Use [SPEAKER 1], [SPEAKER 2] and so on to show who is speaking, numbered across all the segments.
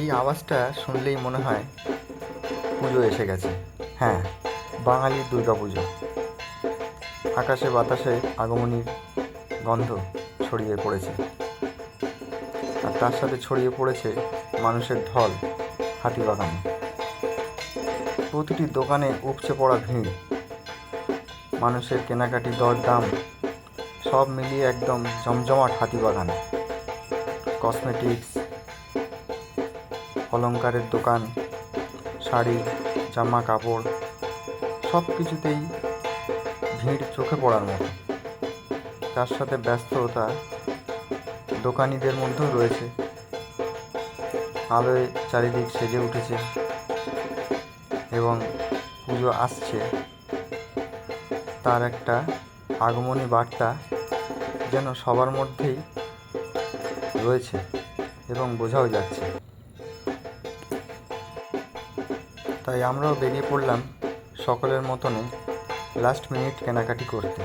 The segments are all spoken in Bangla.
[SPEAKER 1] এই আওয়াজটা শুনলেই মনে হয় পুজো এসে গেছে। হ্যাঁ বাঙালির দুর্গা পুজো। আকাশে বাতাসে আগমনীর গন্ধ ছড়িয়ে পড়েছে। আর তার সাথে ছড়িয়ে পড়েছে মানুষের ঢল হাতিবাগানে প্রতিটি দোকানে উপচে পড়া ভিড়। মানুষের কেনাকাটি দরদাম সব মিলিয়ে একদম জমজমাট হাতিবাগান কসমেটিক্স অলংকারের দোকান, শাড়ি জামা কাপড় সব কিছুতেই ভিড় চোখে পড়ার মতো। তার সাথে ব্যস্ততা দোকানিদের মধ্যেও রয়েছে। আলোয় চারিদিক সেজে উঠেছে এবং পুজো আসছে। তার একটা আগমনী বার্তা যেন সবার মধ্যেই রয়েছে এবং বোঝাও যাচ্ছে। তাই আমরাও বেরিয়ে পড়লাম সকলের মতনে লাস্ট মিনিট কেনাকাটি করতে।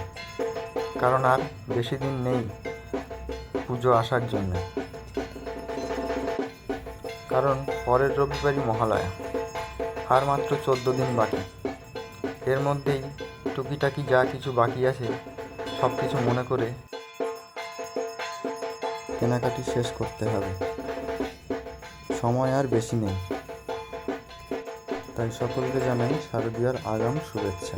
[SPEAKER 1] কারণ আর বেশি দিন নেই পুজো আসার জন্য। কারণ পরের রবিবারই মহালয়া। আর মাত্র চোদ্দ দিন বাকি। এর মধ্যেই টুকিটাকি যা কিছু বাকি আছে সব কিছু মনে করে কেনাকাটি শেষ করতে হবে। সময় আর বেশি নেই। তাই সকলকে জানাই শারদীয়ার আগাম শুভেচ্ছা।